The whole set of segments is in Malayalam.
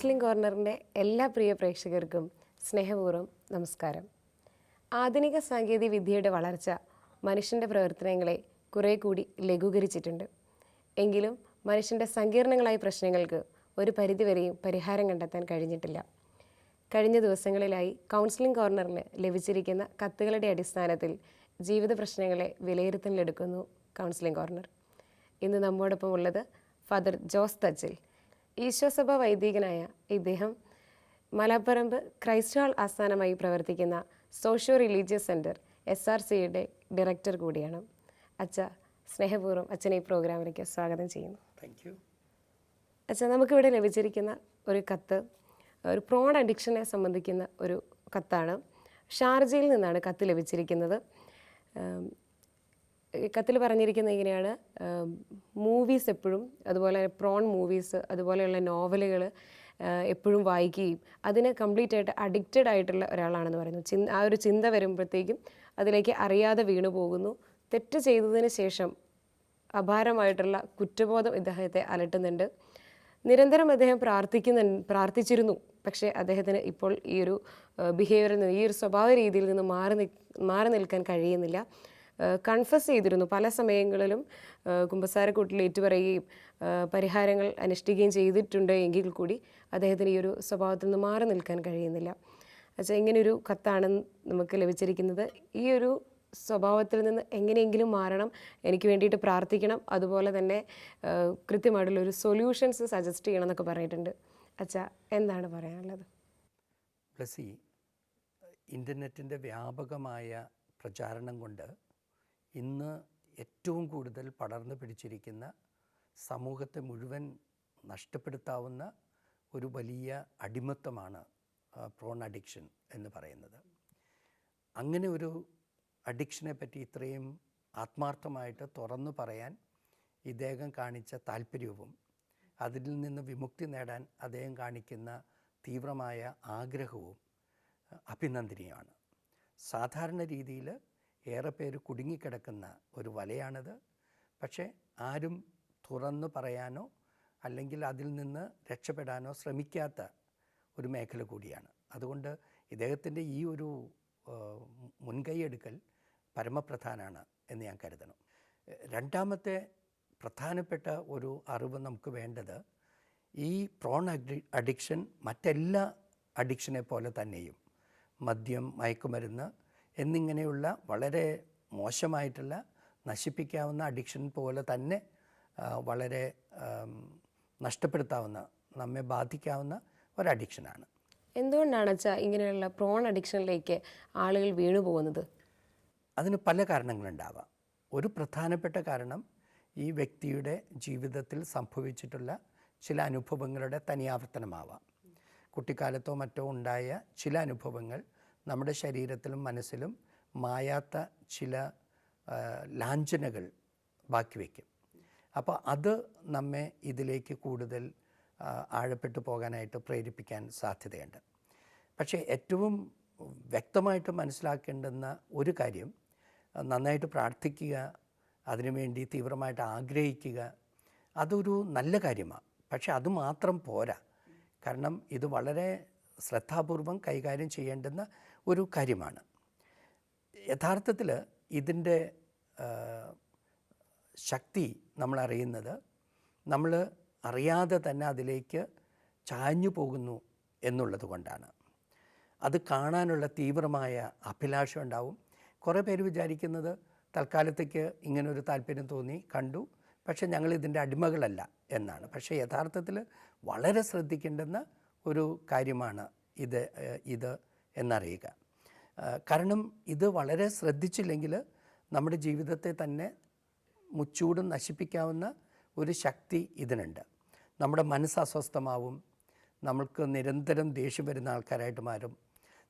കൗൺസിലിംഗ് കോർണറിന്റെ എല്ലാ പ്രിയ പ്രേക്ഷകർക്കും സ്നേഹപൂർവം നമസ്കാരം. ആധുനിക സാങ്കേതിക വിദ്യയുടെ വളർച്ച മനുഷ്യന്റെ പ്രവർത്തനങ്ങളെ കുറേ കൂടി ലഘൂകരിച്ചിട്ടുണ്ട്. എങ്കിലും മനുഷ്യന്റെ സങ്കീർണങ്ങളായ പ്രശ്നങ്ങൾക്ക് ഒരു പരിധിവരെയും പരിഹാരം കണ്ടെത്താൻ കഴിഞ്ഞിട്ടില്ല. കഴിഞ്ഞ ദിവസങ്ങളിലായി കൗൺസിലിംഗ് കോർണറിന് ലഭിച്ചിരിക്കുന്ന കത്തുകളുടെ അടിസ്ഥാനത്തിൽ ജീവിത പ്രശ്നങ്ങളെ വിലയിരുത്തലിലെടുക്കുന്നു കൗൺസിലിംഗ് കോർണർ ഇന്ന് നമ്മോടൊപ്പം ഉള്ളത് ഫാദർ ജോസ് തച്ചിൽ. ഈശോസഭ വൈദികനായ ഇദ്ദേഹം മലപ്പറമ്പ് ക്രൈസ്റ്റ് ഹാൾ ആസ്ഥാനമായി പ്രവർത്തിക്കുന്ന socio religious centre S R സിയുടെ ഡയറക്ടർ കൂടിയാണ്. അച്ഛ സ്നേഹപൂർവം അച്ഛനെ ഈ പ്രോഗ്രാമിലേക്ക് സ്വാഗതം ചെയ്യുന്നു. താങ്ക് യു അച്ഛാ നമുക്കിവിടെ ലഭിച്ചിരിക്കുന്ന ഒരു കത്ത് ഒരു പ്രോൺ അഡിക്ഷനെ സംബന്ധിക്കുന്ന ഒരു കത്താണ്. ഷാർജയിൽ നിന്നാണ് കത്ത് ലഭിച്ചിരിക്കുന്നത്. കത്തിൽ പറഞ്ഞിരിക്കുന്നത് ഇങ്ങനെയാണ്. മൂവീസ് എപ്പോഴും അതുപോലെ പ്രോൺ മൂവീസ് അതുപോലെയുള്ള നോവലുകൾ എപ്പോഴും വായിക്കുകയും അതിന് കംപ്ലീറ്റ് ആയിട്ട് അഡിക്റ്റഡ് ആയിട്ടുള്ള ഒരാളാണെന്ന് പറയുന്നു. ചിന്ത ആ ഒരു ചിന്ത വരുമ്പോഴത്തേക്കും അതിലേക്ക് അറിയാതെ വീണു പോകുന്നു. തെറ്റ് ചെയ്തതിന് ശേഷം അപാരമായിട്ടുള്ള കുറ്റബോധം ഇദ്ദേഹത്തെ അലട്ടുന്നുണ്ട്. നിരന്തരം അദ്ദേഹം പ്രാർത്ഥിക്കുന്ന പ്രാർത്ഥിച്ചിരുന്നു. പക്ഷേ അദ്ദേഹത്തിന് ഇപ്പോൾ ഈ ഒരു ബിഹേവിയറിൽ നിന്ന് ഈ ഒരു സ്വഭാവ രീതിയിൽ നിന്ന് മാറി മാറി നിൽക്കാൻ കഴിയുന്നില്ല. കൺഫസ് ചെയ്തിരുന്നു. പല സമയങ്ങളിലും കുമ്പസാരക്കൂട്ടിൽ ഏറ്റുപറയുകയും പരിഹാരങ്ങൾ അനുഷ്ഠിക്കുകയും ചെയ്തിട്ടുണ്ട് എങ്കിൽ കൂടി അദ്ദേഹത്തിന് ഈ ഒരു സ്വഭാവത്തിൽ നിന്ന് മാറി നിൽക്കാൻ കഴിയുന്നില്ല. അച്ഛാ ഇങ്ങനെയൊരു കത്താണ് നമുക്ക് ലഭിച്ചിരിക്കുന്നത്. ഈ ഒരു സ്വഭാവത്തിൽ നിന്ന് എങ്ങനെയെങ്കിലും മാറണം എനിക്ക് വേണ്ടിയിട്ട് പ്രാർത്ഥിക്കണം അതുപോലെ തന്നെ കൃത്യമായിട്ടുള്ള ഒരു സൊല്യൂഷൻസ് സജസ്റ്റ് ചെയ്യണം എന്നൊക്കെ പറഞ്ഞിട്ടുണ്ട്. അച്ഛാ എന്താണ് പറയാനുള്ളത്? ബ്ലസ്സി ഇന്റർനെറ്റിന്റെ വ്യാപകമായ പ്രചാരണം കൊണ്ട് ഇന്ന് ഏറ്റവും കൂടുതൽ പടർന്നു പിടിച്ചിരിക്കുന്ന സമൂഹത്തെ മുഴുവൻ നഷ്ടപ്പെടുത്താവുന്ന ഒരു വലിയ അടിമത്തമാണ് പ്രോൺ അഡിക്ഷൻ എന്ന് പറയുന്നത്. അങ്ങനെ ഒരു അഡിക്ഷനെ പറ്റി ഇത്രയും ആത്മാർത്ഥമായിട്ട് തുറന്നു പറയാൻ ഇദ്ദേഹം കാണിച്ച താല്പര്യവും അതിൽ നിന്ന് വിമുക്തി നേടാൻ അദ്ദേഹം കാണിക്കുന്ന തീവ്രമായ ആഗ്രഹവും അഭിനന്ദനീയമാണ്. സാധാരണ രീതിയിൽ ഏറെ പേര് കുടുങ്ങിക്കിടക്കുന്ന ഒരു വലയാണിത്. പക്ഷേ ആരും തുറന്നു പറയാനോ അല്ലെങ്കിൽ അതിൽ നിന്ന് രക്ഷപ്പെടാനോ ശ്രമിക്കാത്ത ഒരു മേഖല കൂടിയാണ്. അതുകൊണ്ട് ഇദ്ദേഹത്തിന്റെ ഈ ഒരു മുൻകൈയെടുക്കൽ പരമപ്രധാനമാണ് എന്ന് ഞാൻ കരുതണം. രണ്ടാമത്തെ പ്രധാനപ്പെട്ട ഒരു അറിവ് നമുക്ക് വേണ്ടത് ഈ പ്രോൺ അഡി അഡിക്ഷൻ മറ്റെല്ലാ അഡിക്ഷനെ പോലെ തന്നെയും മദ്യം മയക്കുമരുന്ന് എന്നിങ്ങനെയുള്ള വളരെ മോശമായിട്ടുള്ള നശിപ്പിക്കാവുന്ന അഡിക്ഷൻ പോലെ തന്നെ വളരെ നഷ്ടപ്പെടുത്താവുന്ന നമ്മെ ബാധിക്കാവുന്ന ഒരു അഡിക്ഷനാണ് എന്തുകൊണ്ടാണ് അച്ഛാ ഇങ്ങനെയുള്ള പ്രോൺ അഡിക്ഷനിലേക്ക് ആളുകൾ വീണു പോകുന്നത്? അതിന് പല കാരണങ്ങളുണ്ടാവാം. ഒരു പ്രധാനപ്പെട്ട കാരണം ഈ വ്യക്തിയുടെ ജീവിതത്തിൽ സംഭവിച്ചിട്ടുള്ള ചില അനുഭവങ്ങളുടെ തനിയാവർത്തനമാവാം. കുട്ടിക്കാലത്തോ മറ്റോ ഉണ്ടായ ചില അനുഭവങ്ങൾ നമ്മുടെ ശരീരത്തിലും മനസ്സിലും മായാത്ത ചില ലാഞ്ചനകൾ ബാക്കി വയ്ക്കും. അപ്പോൾ അത് നമ്മെ ഇതിലേക്ക് കൂടുതൽ ആഴപ്പെട്ടു പോകാനായിട്ട് പ്രേരിപ്പിക്കാൻ സാധ്യതയുണ്ട്. പക്ഷേ ഏറ്റവും വ്യക്തമായിട്ട് മനസ്സിലാക്കേണ്ടുന്ന ഒരു കാര്യം നന്നായിട്ട് പ്രാർത്ഥിക്കുക അതിനുവേണ്ടി തീവ്രമായിട്ട് ആഗ്രഹിക്കുക അതൊരു നല്ല കാര്യമാണ് പക്ഷെ അത് മാത്രം പോരാ. കാരണം ഇത് വളരെ ശ്രദ്ധാപൂർവം കൈകാര്യം ചെയ്യേണ്ടുന്ന ഒരു കാര്യമാണ്. യഥാർത്ഥത്തിൽ ഇതിന്റെ ശക്തി നമ്മൾ അറിയുന്നത് നമ്മൾ അറിയാതെ തന്നെ അതിലേക്ക് ചാഞ്ഞു പോകുന്നു എന്നുള്ളത് കൊണ്ടാണ്. അത് കാണാനുള്ള തീവ്രമായ അഭിലാഷം ഉണ്ടാവും. കുറേ പേര് വിചാരിക്കുന്നത് തൽക്കാലത്തേക്ക് ഇങ്ങനൊരു താല്പര്യം തോന്നി കണ്ടു. പക്ഷേ ഞങ്ങൾ ഇതിന്റെ അടിമകളല്ല എന്നാണ്. പക്ഷേ യഥാർത്ഥത്തിൽ വളരെ ശ്രദ്ധിക്കേണ്ടുന്ന ഒരു കാര്യമാണ് ഇത് ഇത് എന്നറിയുക. കാരണം ഇത് വളരെ ശ്രദ്ധിച്ചില്ലെങ്കിൽ നമ്മുടെ ജീവിതത്തെ തന്നെ മുച്ചൂടും നശിപ്പിക്കാവുന്ന ഒരു ശക്തി ഇതിനുണ്ട്. നമ്മുടെ മനസ്സ് അസ്വസ്ഥമാവും. നമ്മൾക്ക് നിരന്തരം ദേഷ്യം വരുന്ന ആൾക്കാരായിട്ട് മാറും.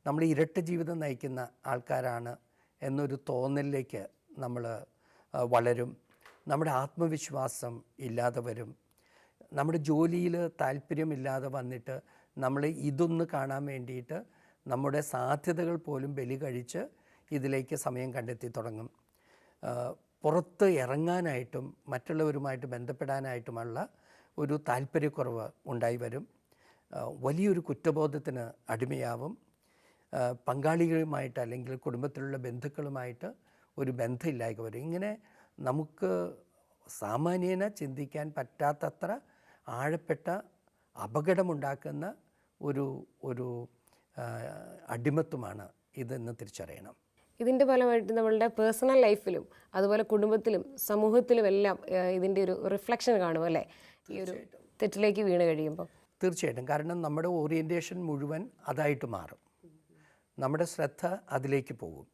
നമ്മൾ ഇരട്ട ജീവിതം നയിക്കുന്ന ആൾക്കാരാണ് എന്നൊരു തോന്നലിലേക്ക് നമ്മൾ വളരും. നമ്മുടെ ആത്മവിശ്വാസം ഇല്ലാതെ വരും. നമ്മുടെ ജോലിയിൽ താല്പര്യമില്ലാതെ വന്നിട്ട് നമ്മൾ ഇതൊന്ന് കാണാൻ വേണ്ടിയിട്ട് നമ്മുടെ സാധ്യതകൾ പോലും ബലി കഴിച്ച് ഇതിലേക്ക് സമയം കണ്ടെത്തി തുടങ്ങും. പുറത്ത് ഇറങ്ങാനായിട്ടും മറ്റുള്ളവരുമായിട്ട് ബന്ധപ്പെടാനായിട്ടുമുള്ള ഒരു താല്പര്യക്കുറവ് ഉണ്ടായി വരും. വലിയൊരു കുറ്റബോധത്തിന് അടിമയാവും. പങ്കാളികളുമായിട്ട് അല്ലെങ്കിൽ കുടുംബത്തിലുള്ള ബന്ധുക്കളുമായിട്ട് ഒരു ബന്ധമില്ലായ്മ വരും. ഇങ്ങനെ നമുക്ക് സാമാന്യേന ചിന്തിക്കാൻ പറ്റാത്തത്ര ആഴപ്പെട്ട അപകടമുണ്ടാക്കുന്ന ഒരു ഒരു അടിമത്വമാണ് ഇതെന്ന് തിരിച്ചറിയണം. ഇതിന്റെ ഫലമായിട്ട് നമ്മളുടെ പേഴ്സണൽ ലൈഫിലും അതുപോലെ കുടുംബത്തിലും സമൂഹത്തിലും എല്ലാം ഇതിന്റെ ഒരു റിഫ്ലക്ഷൻ കാണും അല്ലേ? ഈ ഒരു തെറ്റിലേക്ക് വീണ് കഴിയുമ്പോൾ തീർച്ചയായിട്ടും. കാരണം നമ്മുടെ ഓറിയന്റേഷൻ മുഴുവൻ അതായിട്ട് മാറും. നമ്മുടെ ശ്രദ്ധ അതിലേക്ക് പോകും.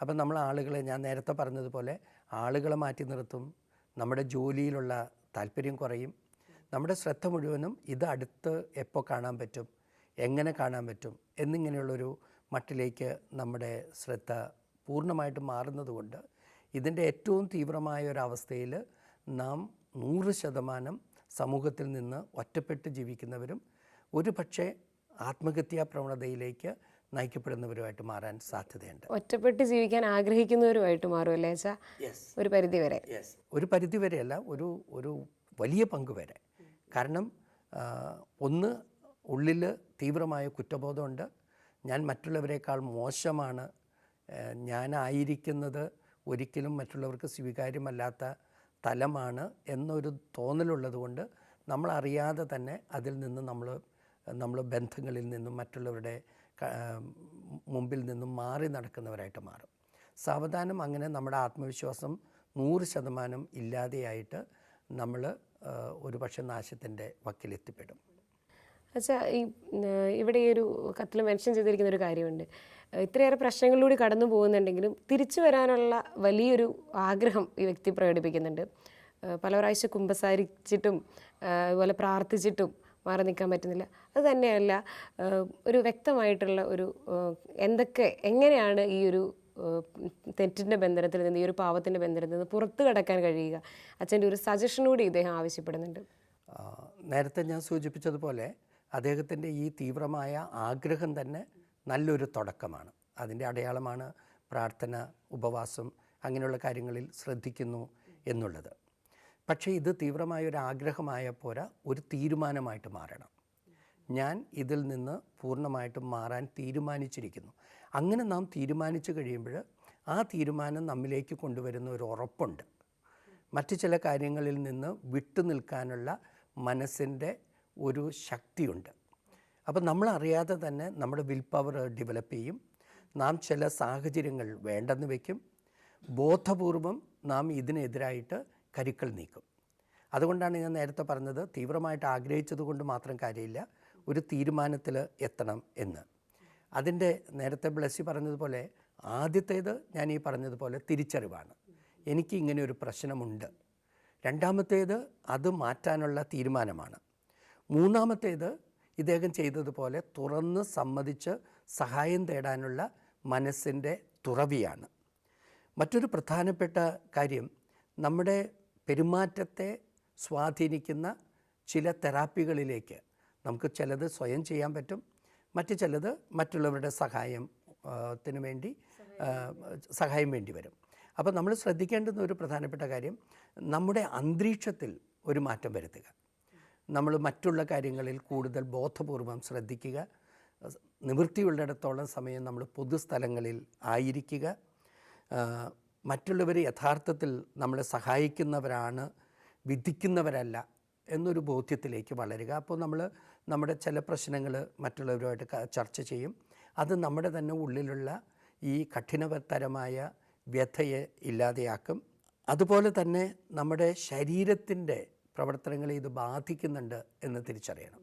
അപ്പം നമ്മൾ ആളുകളെ ഞാൻ നേരത്തെ പറഞ്ഞതുപോലെ ആളുകളെ മാറ്റി നിർത്തും. നമ്മുടെ ജോലിയിലുള്ള താല്പര്യം കുറയും. നമ്മുടെ ശ്രദ്ധ മുഴുവനും ഇത് അടുത്ത് എപ്പോൾ കാണാൻ പറ്റും? എങ്ങനെ കാണാൻ പറ്റും എന്നിങ്ങനെയുള്ളൊരു മട്ടിലേക്ക് നമ്മുടെ ശ്രദ്ധ പൂർണമായിട്ടും മാറുന്നതുകൊണ്ട് ഇതിന്റെ ഏറ്റവും തീവ്രമായ ഒരവസ്ഥയിൽ നാം നൂറ് ശതമാനം സമൂഹത്തിൽ നിന്ന് ഒറ്റപ്പെട്ട് ജീവിക്കുന്നവരും ഒരു പക്ഷേ ആത്മഹത്യാ പ്രവണതയിലേക്ക് നയിക്കപ്പെടുന്നവരുമായിട്ട് മാറാൻ സാധ്യതയുണ്ട്. ഒറ്റപ്പെട്ട് ജീവിക്കാൻ ആഗ്രഹിക്കുന്നവരുമായിട്ട് മാറും അല്ലേ വെച്ചാൽ യെസ് ഒരു പരിധി വരെ. ഒരു പരിധി വരെയല്ല ഒരു ഒരു വലിയ പങ്ക് വരെ. കാരണം ഒന്ന് ഉള്ളിൽ തീവ്രമായ കുറ്റബോധമുണ്ട്. ഞാൻ മറ്റുള്ളവരെക്കാൾ മോശമാണ്. ഞാനായിരിക്കുന്നത് ഒരിക്കലും മറ്റുള്ളവർക്ക് സ്വീകാര്യമല്ലാത്ത തലമാണ് എന്നൊരു തോന്നലുള്ളതുകൊണ്ട് നമ്മൾ അറിയാതെ തന്നെ അതിൽ നിന്ന് നമ്മൾ നമ്മൾ ബന്ധങ്ങളിൽ നിന്നും മറ്റുള്ളവരുടെ മുമ്പിൽ നിന്നും മാറി നടക്കുന്നവരായിട്ട് മാറും. സാവധാനം അങ്ങനെ നമ്മുടെ ആത്മവിശ്വാസം നൂറ് ശതമാനം ഇല്ലാതെയായിട്ട് നമ്മൾ ഒരു പക്ഷേ നാശത്തിന്റെ വക്കിലെത്തിപ്പെടും. അച്ഛാ ഈ ഇവിടെ ഈ ഒരു കത്തിൽ മെൻഷൻ ചെയ്തിരിക്കുന്ന ഒരു കാര്യമുണ്ട്. ഇത്രയേറെ പ്രശ്നങ്ങളിലൂടെ കടന്നു പോകുന്നുണ്ടെങ്കിലും തിരിച്ചു വരാനുള്ള വലിയൊരു ആഗ്രഹം ഈ വ്യക്തി പ്രകടിപ്പിക്കുന്നുണ്ട്. പല പ്രാവശ്യം കുമ്പസാരിച്ചിട്ടും അതുപോലെ പ്രാർത്ഥിച്ചിട്ടും മാറി നിൽക്കാൻ പറ്റുന്നില്ല. അത് തന്നെയല്ല ഒരു വ്യക്തമായിട്ടുള്ള ഒരു എന്തൊക്കെ എങ്ങനെയാണ് ഈ ഒരു തെറ്റിന്റെ ബന്ധനത്തിൽ നിന്ന് ഈ ഒരു പാവത്തിന്റെ ബന്ധനത്തിൽ നിന്ന് പുറത്തു കടക്കാൻ കഴിയുക? അച്ഛന്റെ ഒരു സജഷനൂടി ഇദ്ദേഹം ആവശ്യപ്പെടുന്നുണ്ട്. നേരത്തെ ഞാൻ സൂചിപ്പിച്ചതുപോലെ അദ്ദേഹത്തിന്റെ ഈ തീവ്രമായ ആഗ്രഹം തന്നെ നല്ലൊരു തുടക്കമാണ്. അതിന്റെ അടയാളമാണ് പ്രാർത്ഥന ഉപവാസം അങ്ങനെയുള്ള കാര്യങ്ങളിൽ ശ്രദ്ധിക്കുന്നു എന്നുള്ളത്. പക്ഷേ ഇത് തീവ്രമായ ഒരു ആഗ്രഹമായ പോരാ ഒരു തീരുമാനമായിട്ട് മാറണം. ഞാൻ ഇതിൽ നിന്ന് പൂർണമായിട്ടും മാറാൻ തീരുമാനിച്ചിരിക്കുന്നു. അങ്ങനെ നാം തീരുമാനിച്ചു കഴിയുമ്പോൾ ആ തീരുമാനം നമ്മിലേക്ക് കൊണ്ടുവരുന്ന ഒരു ഉറപ്പുണ്ട്. മറ്റു ചില കാര്യങ്ങളിൽ നിന്ന് വിട്ടു നിൽക്കാനുള്ള മനസ്സിന്റെ ഒരു ശക്തിയുണ്ട്. അപ്പം നമ്മളറിയാതെ തന്നെ നമ്മുടെ വിൽ പവർ ഡെവലപ്പ് ചെയ്യും. നാം ചില സാഹചര്യങ്ങൾ വേണ്ടെന്ന് വയ്ക്കും ബോധപൂർവം നാം ഇതിനെതിരായിട്ട് കരുക്കൾ നീക്കും. അതുകൊണ്ടാണ് ഞാൻ നേരത്തെ പറഞ്ഞത് തീവ്രമായിട്ട് ആഗ്രഹിച്ചത് കൊണ്ട് മാത്രം കാര്യമില്ല. ഒരു തീരുമാനത്തിൽ എത്തണം എന്ന്. അതിന്റെ നേരത്തെ ബ്ലസ്സി പറഞ്ഞതുപോലെ ആദ്യത്തേത് ഞാൻ ഈ പറഞ്ഞതുപോലെ തിരിച്ചറിവാണ്. എനിക്ക് ഇങ്ങനെ ഒരു പ്രശ്നമുണ്ട്. രണ്ടാമത്തേത് അത് മാറ്റാനുള്ള തീരുമാനമാണ്. മൂന്നാമത്തേത് ഇദ്ദേഹം ചെയ്തതുപോലെ തുറന്ന് സമ്മതിച്ച് സഹായം തേടാനുള്ള മനസ്സിന്റെ തുറവിയാണ്. മറ്റൊരു പ്രധാനപ്പെട്ട കാര്യം നമ്മുടെ പെരുമാറ്റത്തെ സ്വാധീനിക്കുന്ന ചില തെറാപ്പികളിലേക്ക് നമുക്ക് ചിലത് സ്വയം ചെയ്യാൻ പറ്റും മറ്റു ചിലത് മറ്റുള്ളവരുടെ സഹായം ത്തിനു വേണ്ടി സഹായം വേണ്ടി വരും. അപ്പോൾ നമ്മൾ ശ്രദ്ധിക്കേണ്ടുന്ന ഒരു പ്രധാനപ്പെട്ട കാര്യം നമ്മുടെ അന്തരീക്ഷത്തിൽ ഒരു മാറ്റം വരുത്തുക. നമ്മൾ മറ്റുള്ള കാര്യങ്ങളിൽ കൂടുതൽ ബോധപൂർവം ശ്രദ്ധിക്കുക. നിവൃത്തിയുള്ളിടത്തോളം സമയം നമ്മൾ പൊതുസ്ഥലങ്ങളിൽ ആയിരിക്കുക. മറ്റുള്ളവർ യഥാർത്ഥത്തിൽ നമ്മളെ സഹായിക്കുന്നവരാണ് വിധിക്കുന്നവരല്ല എന്നൊരു ബോധ്യത്തിലേക്ക് വളരുക. അപ്പോൾ നമ്മൾ നമ്മുടെ ചില പ്രശ്നങ്ങൾ മറ്റുള്ളവരുമായിട്ട് ചർച്ച ചെയ്യും. അത് നമ്മുടെ തന്നെ ഉള്ളിലുള്ള ഈ കഠിനതരമായ വ്യഥയെ ഇല്ലാതെയാക്കും. അതുപോലെ തന്നെ നമ്മുടെ ശരീരത്തിന്റെ പ്രവർത്തനങ്ങളെ ഇത് ബാധിക്കുന്നുണ്ട് എന്ന് തിരിച്ചറിയണം.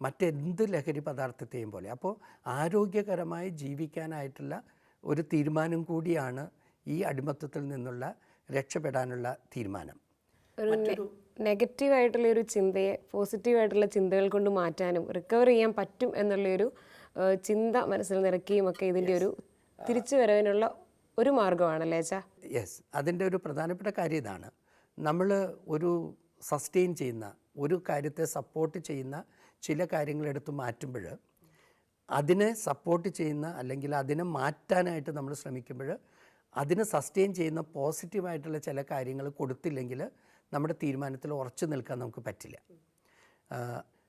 മറ്റെന്ത് ലഹരി പദാർത്ഥത്തെയും പോലെ. അപ്പോൾ ആരോഗ്യകരമായി ജീവിക്കാനായിട്ടുള്ള ഒരു തീരുമാനം കൂടിയാണ് ഈ അടിമത്തത്തിൽ നിന്നുള്ള രക്ഷപ്പെടാനുള്ള തീരുമാനം. ഒരു നെഗറ്റീവ് ആയിട്ടുള്ള ഒരു ചിന്തയെ പോസിറ്റീവ് ആയിട്ടുള്ള ചിന്തകൾ കൊണ്ട് മാറ്റാനും റിക്കവർ ചെയ്യാൻ പറ്റും എന്നുള്ളൊരു ചിന്ത മനസ്സിൽ നിറയ്ക്കുകയും ഒക്കെ ഇതിന്റെ ഒരു തിരിച്ചു വരവിനുള്ള ഒരു മാർഗമാണല്ലേ അച്ഛാ? യെസ് അതിന്റെ ഒരു പ്രധാനപ്പെട്ട കാര്യം ഇതാണ്. നമ്മൾ ഒരു സസ്റ്റെയിൻ ചെയ്യുന്ന ഒരു കാര്യത്തെ സപ്പോർട്ട് ചെയ്യുന്ന ചില കാര്യങ്ങൾ എടുത്ത് മാറ്റുമ്പോൾ അതിനെ സപ്പോർട്ട് ചെയ്യുന്ന അല്ലെങ്കിൽ അതിനെ മാറ്റാനായിട്ട് നമ്മൾ ശ്രമിക്കുമ്പോൾ അതിനെ സസ്റ്റെയിൻ ചെയ്യുന്ന പോസിറ്റീവായിട്ടുള്ള ചില കാര്യങ്ങൾ കൊടുത്തില്ലെങ്കിൽ നമ്മുടെ തീരുമാനത്തിൽ ഉറച്ചു നിൽക്കാൻ നമുക്ക് പറ്റില്ല.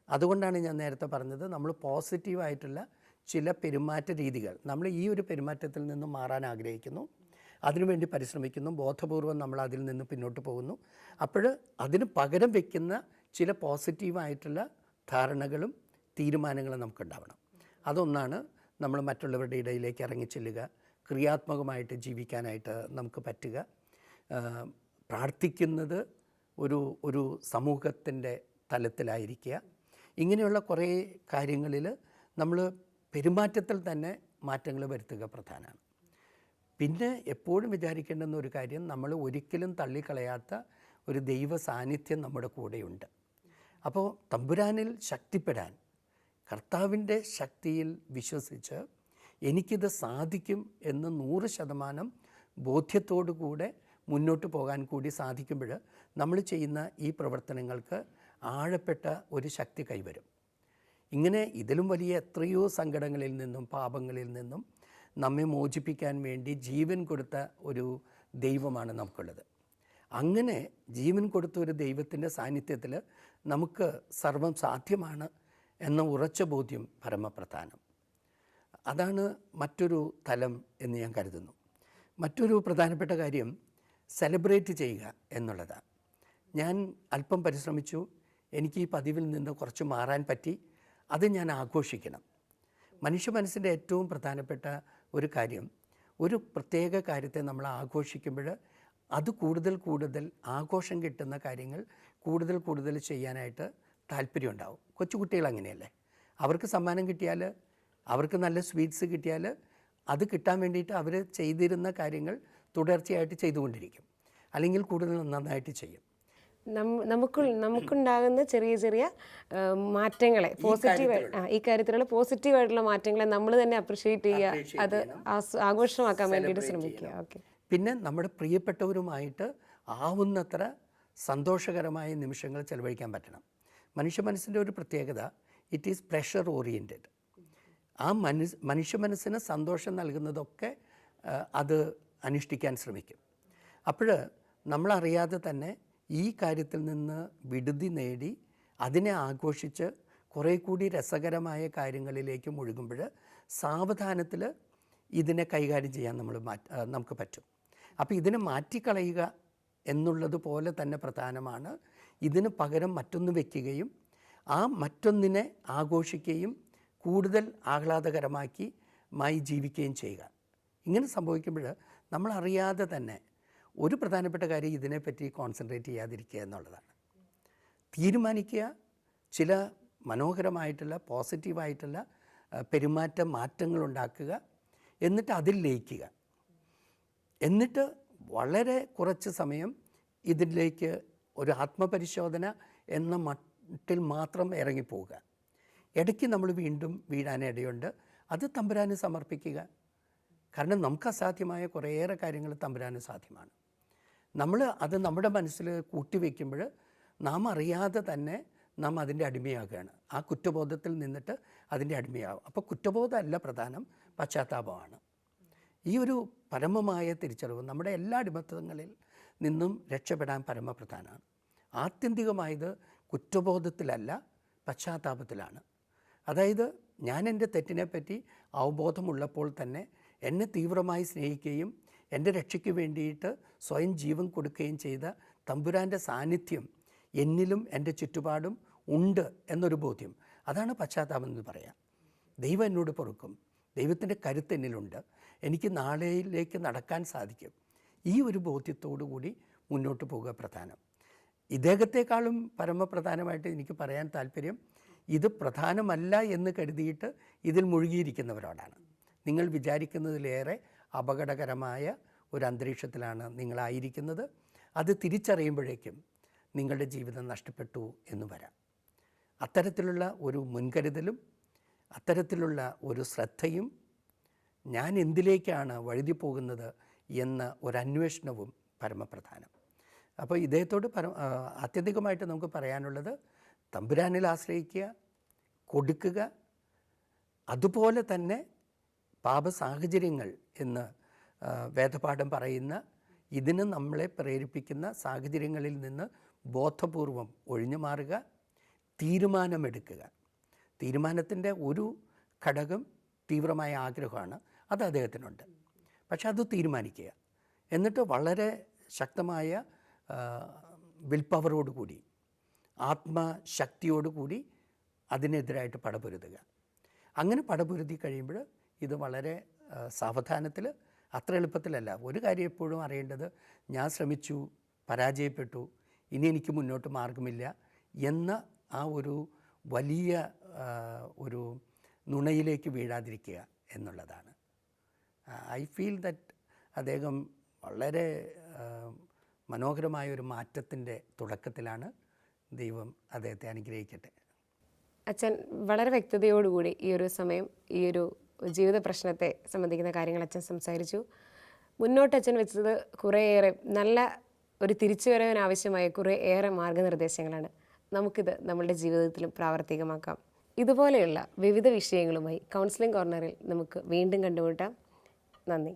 അതുകൊണ്ടാണ് ഞാൻ നേരത്തെ പറഞ്ഞത് നമ്മൾ പോസിറ്റീവായിട്ടുള്ള ചില പെരുമാറ്റ രീതികൾ നമ്മൾ ഈ ഒരു പെരുമാറ്റത്തിൽ നിന്ന് മാറാൻ ആഗ്രഹിക്കുന്നു. അതിനുവേണ്ടി പരിശ്രമിക്കുന്നു. ബോധപൂർവം നമ്മൾ അതിൽ നിന്ന് പിന്നോട്ട് പോകുന്നു. അപ്പോൾ അതിന് പകരം വയ്ക്കുന്ന ചില പോസിറ്റീവായിട്ടുള്ള ധാരണകളും തീരുമാനങ്ങളും നമുക്കുണ്ടാവണം. അതൊന്നാണ് നമ്മൾ മറ്റുള്ളവരുടെ ഇടയിലേക്ക് ഇറങ്ങിച്ചെല്ലുക ക്രിയാത്മകമായിട്ട് ജീവിക്കാനായിട്ട് നമുക്ക് പറ്റുക. പ്രാർത്ഥിക്കുന്നത് ഒരു ഒരു സമൂഹത്തിന്റെ തലത്തിലായിരിക്കുക. ഇങ്ങനെയുള്ള കുറേ കാര്യങ്ങളിൽ നമ്മൾ പെരുമാറ്റത്തിൽ തന്നെ മാറ്റങ്ങൾ വരുത്തുക പ്രധാനമാണ്. പിന്നെ എപ്പോഴും വിചാരിക്കേണ്ടുന്ന ഒരു കാര്യം നമ്മൾ ഒരിക്കലും തള്ളിക്കളയാത്ത ഒരു ദൈവ സാന്നിധ്യം നമ്മുടെ കൂടെയുണ്ട്. അപ്പോൾ തമ്പുരാനിൽ ശക്തിപ്പെടാൻ കർത്താവിന്റെ ശക്തിയിൽ വിശ്വസിച്ച് എനിക്കിത് സാധിക്കും എന്ന് നൂറ് ശതമാനം ബോധ്യത്തോടു കൂടെ മുന്നോട്ട് പോകാൻ കൂടി സാധിക്കുമ്പോൾ നമ്മൾ ചെയ്യുന്ന ഈ പ്രവർത്തനങ്ങൾക്ക് ആഴപ്പെട്ട ഒരു ശക്തി കൈവരും. ഇങ്ങനെ ഇതിലും വലിയ എത്രയോ സങ്കടങ്ങളിൽ നിന്നും പാപങ്ങളിൽ നിന്നും നമ്മെ മോചിപ്പിക്കാൻ വേണ്ടി ജീവൻ കൊടുത്ത ഒരു ദൈവമാണ് നമുക്കുള്ളത്. അങ്ങനെ ജീവൻ കൊടുത്ത ഒരു ദൈവത്തിന്റെ സാന്നിധ്യത്തിൽ നമുക്ക് സർവം സാധ്യമാണ് എന്ന ഉറച്ച ബോധ്യം പരമപ്രധാനം. അതാണ് മറ്റൊരു തലം എന്ന് ഞാൻ കരുതുന്നു. മറ്റൊരു പ്രധാനപ്പെട്ട കാര്യം സെലിബ്രേറ്റ് ചെയ്യുക എന്നുള്ളതാണ്. ഞാൻ അല്പം പരിശ്രമിച്ചു. എനിക്ക് ഈ പതിവിൽ നിന്ന് കുറച്ച് മാറാൻ പറ്റി. അത് ഞാൻ ആഘോഷിക്കണം. മനുഷ്യ മനസ്സിന്റെ ഏറ്റവും പ്രധാനപ്പെട്ട ഒരു കാര്യം ഒരു പ്രത്യേക കാര്യത്തെ നമ്മൾ ആഘോഷിക്കുമ്പോൾ അത് കൂടുതൽ കൂടുതൽ ആഘോഷം കിട്ടുന്ന കാര്യങ്ങൾ കൂടുതൽ കൂടുതൽ ചെയ്യാനായിട്ട് താല്പര്യമുണ്ടാവും. കൊച്ചുകുട്ടികൾ അങ്ങനെയല്ലേ? അവർക്ക് സമ്മാനം കിട്ടിയാൽ അവർക്ക് നല്ല സ്വീറ്റ്സ് കിട്ടിയാൽ അത് കിട്ടാൻ വേണ്ടിയിട്ട് അവർ ചെയ്തിരുന്ന കാര്യങ്ങൾ തുടർച്ചയായിട്ട് ചെയ്തുകൊണ്ടിരിക്കും. അല്ലെങ്കിൽ കൂടുതൽ നന്നായിട്ട് ചെയ്യും. നമുക്ക് നമുക്കുണ്ടാകുന്ന ചെറിയ ചെറിയ മാറ്റങ്ങളെ പോസിറ്റീവ് ഈ കാര്യത്തിലുള്ള പോസിറ്റീവ് ആയിട്ടുള്ള മാറ്റങ്ങളെ നമ്മൾ തന്നെ അപ്രിഷിയേറ്റ് ചെയ്യുക. അത് ആഘോഷമാക്കാൻ വേണ്ടിയിട്ട് ശ്രമിക്കുക. ഓക്കെ. പിന്നെ നമ്മുടെ പ്രിയപ്പെട്ടവരുമായിട്ട് ആവുന്നത്ര സന്തോഷകരമായ നിമിഷങ്ങൾ ചെലവഴിക്കാൻ പറ്റണം. മനുഷ്യ മനസ്സിന്റെ ഒരു പ്രത്യേകത ഇറ്റ് ഈസ് പ്രഷർ ഓറിയന്റഡ് ആ മനസ് മനുഷ്യ മനസ്സിന് സന്തോഷം നൽകുന്നതൊക്കെ അത് അനുഷ്ഠിക്കാൻ ശ്രമിക്കും. അപ്പോൾ നമ്മളറിയാതെ തന്നെ ഈ കാര്യത്തിൽ നിന്ന് വിടുതി നേടി അതിനെ ആഘോഷിച്ച് കുറേ കൂടി രസകരമായ കാര്യങ്ങളിലേക്ക് മുഴുകുമ്പോൾ സാവധാനത്തിൽ ഇതിനെ കൈകാര്യം ചെയ്യാൻ നമ്മൾ മാറ്റ നമുക്ക് പറ്റും. അപ്പോൾ ഇതിനെ മാറ്റിക്കളയുക എന്നുള്ളത് പോലെ തന്നെ പ്രധാനമാണ്. ഇതിന് പകരം മറ്റൊന്ന് വയ്ക്കുകയും ആ മറ്റൊന്നിനെ ആഘോഷിക്കുകയും കൂടുതൽ ആഹ്ലാദകരമാക്കി മായി ജീവിക്കുകയും ചെയ്യുക. ഇങ്ങനെ സംഭവിക്കുമ്പോൾ നമ്മളറിയാതെ തന്നെ ഒരു പ്രധാനപ്പെട്ട കാര്യം ഇതിനെപ്പറ്റി കോൺസെൻട്രേറ്റ് ചെയ്യാതിരിക്കുക എന്നുള്ളതാണ്. തീരുമാനിക്കുക ചില മനോഹരമായിട്ടുള്ള പോസിറ്റീവായിട്ടുള്ള പെരുമാറ്റ മാറ്റങ്ങൾ ഉണ്ടാക്കുക എന്നിട്ട് അതിൽ ലയിക്കുക. എന്നിട്ട് വളരെ കുറച്ച് സമയം ഇതിലേക്ക് ഒരു ആത്മപരിശോധന എന്ന മട്ടിൽ മാത്രം ഇറങ്ങിപ്പോവുക. ഇടയ്ക്ക് നമ്മൾ വീണ്ടും വീഴാനിടയുണ്ട് അത് തമ്പുരാന് സമർപ്പിക്കുക. കാരണം നമുക്ക് അസാധ്യമായ കുറേയേറെ കാര്യങ്ങൾ തമ്പുരാന് സാധ്യമാണ്. നമ്മൾ അത് നമ്മുടെ മനസ്സിൽ കൂട്ടിവെക്കുമ്പോൾ നാം അറിയാതെ തന്നെ നാം അതിന്റെ അടിമയാകുകയാണ്. ആ കുറ്റബോധത്തിൽ നിന്നിട്ട് അതിന്റെ അടിമയാകും അപ്പോൾ കുറ്റബോധമല്ല പ്രധാനം പശ്ചാത്താപമാണ്. ഈ ഒരു പരമമായ തിരിച്ചറിവ് നമ്മുടെ എല്ലാ അടിമത്തങ്ങളിൽ നിന്നും രക്ഷപ്പെടാൻ പരമപ്രധാനമാണ്. ആത്യന്തികമായത് കുറ്റബോധത്തിലല്ല പശ്ചാത്താപത്തിലാണ്. അതായത് ഞാൻ എന്റെ തെറ്റിനെപ്പറ്റി അവബോധമുള്ളപ്പോൾ തന്നെ എന്നെ തീവ്രമായി സ്നേഹിക്കുകയും എന്റെ രക്ഷയ്ക്ക് വേണ്ടിയിട്ട് സ്വയം ജീവൻ കൊടുക്കുകയും ചെയ്ത തമ്പുരാന്റെ സാന്നിധ്യം എന്നിലും എന്റെ ചുറ്റുപാടും ഉണ്ട് എന്നൊരു ബോധ്യം. അതാണ് പശ്ചാത്താപം എന്ന് പറയാം. ദൈവം എന്നോട് പൊറുക്കും. ദൈവത്തിന്റെ കരുത്ത് എന്നിലുണ്ട്. എനിക്ക് നാളെയിലേക്ക് നടക്കാൻ സാധിക്കും. ഈ ഒരു ബോധ്യത്തോടു കൂടി മുന്നോട്ട് പോവുക പ്രധാനം. ഇദ്ദേഹത്തെക്കാളും പരമപ്രധാനമായിട്ട് എനിക്ക് പറയാൻ താല്പര്യം ഇത് പ്രധാനമല്ല എന്ന് കരുതിയിട്ട് ഇതിൽ മുഴുകിയിരിക്കുന്നവരോടാണ്. നിങ്ങൾ വിചാരിക്കുന്നതിലേറെ അപകടകരമായ ഒരു അന്തരീക്ഷത്തിലാണ് നിങ്ങളായിരിക്കുന്നത്. അത് തിരിച്ചറിയുമ്പോഴേക്കും നിങ്ങളുടെ ജീവിതം നഷ്ടപ്പെട്ടു എന്ന് വരാം. അത്തരത്തിലുള്ള ഒരു മുൻകരുതലും അത്തരത്തിലുള്ള ഒരു ശ്രദ്ധയും ഞാൻ എന്തിലേക്കാണ് വഴുതി പോകുന്നത് എന്ന ഒരു അന്വേഷണവും പരമപ്രധാനം. അപ്പോൾ ഇദ്ദേഹത്തോട് പര ആത്യന്തികമായിട്ട് നമുക്ക് പറയാനുള്ളത് തമ്പുരാനിൽ ആശ്രയിക്കുക കൊടുക്കുക അതുപോലെ തന്നെ പാപസാഹചര്യങ്ങൾ എന്ന് വേദപാഠം പറയുന്ന ഇതിന് നമ്മളെ പ്രേരിപ്പിക്കുന്ന സാഹചര്യങ്ങളിൽ നിന്ന് ബോധപൂർവം ഒഴിഞ്ഞു മാറുക തീരുമാനമെടുക്കുക. തീരുമാനത്തിന്റെ ഒരു ഘടകം തീവ്രമായ ആഗ്രഹമാണ് അത് അദ്ദേഹത്തിനുണ്ട്. പക്ഷെ അത് തീരുമാനിക്കുക. എന്നിട്ട് വളരെ ശക്തമായ വിൽ പവറോടുകൂടി ആത്മശക്തിയോടുകൂടി അതിനെതിരായിട്ട് പടപൊരുതുക. അങ്ങനെ പടപൊരുതി കഴിയുമ്പോൾ ഇത് വളരെ സാവധാനത്തിൽ അത്ര എളുപ്പത്തിലല്ല. ഒരു കാര്യം എപ്പോഴും അറിയേണ്ടത് ഞാൻ ശ്രമിച്ചു പരാജയപ്പെട്ടു ഇനി എനിക്ക് മുന്നോട്ട് മാർഗമില്ല എന്ന ആ ഒരു വലിയ ഒരു നുണയിലേക്ക് വീഴാതിരിക്കുക എന്നുള്ളതാണ്. ഐ ഫീൽ ദറ്റ് അദ്ദേഹം വളരെ മനോഹരമായ ഒരു മാറ്റത്തിന്റെ തുടക്കത്തിലാണ് ദൈവം അദ്ദേഹത്തെ അനുഗ്രഹിക്കട്ടെ. അച്ഛൻ വളരെ വ്യക്തതയോടുകൂടി ഈ ഒരു സമയം ഈ ഒരു ജീവിത പ്രശ്നത്തെ സംബന്ധിക്കുന്ന കാര്യങ്ങൾ അച്ഛൻ സംസാരിച്ചു. മുന്നോട്ട് അച്ഛൻ വെച്ചത് കുറേയേറെ നല്ല ഒരു തിരിച്ചുവരവിനാവശ്യമായ കുറേ ഏറെ മാർഗനിർദ്ദേശങ്ങളാണ് നമുക്കിത് നമ്മളുടെ ജീവിതത്തിലും പ്രാവർത്തികമാക്കാം. ഇതുപോലെയുള്ള വിവിധ വിഷയങ്ങളുമായി കൗൺസിലിംഗ് കോർണറിൽ നമുക്ക് വീണ്ടും കണ്ടുമുട്ടാം. നന്ദി.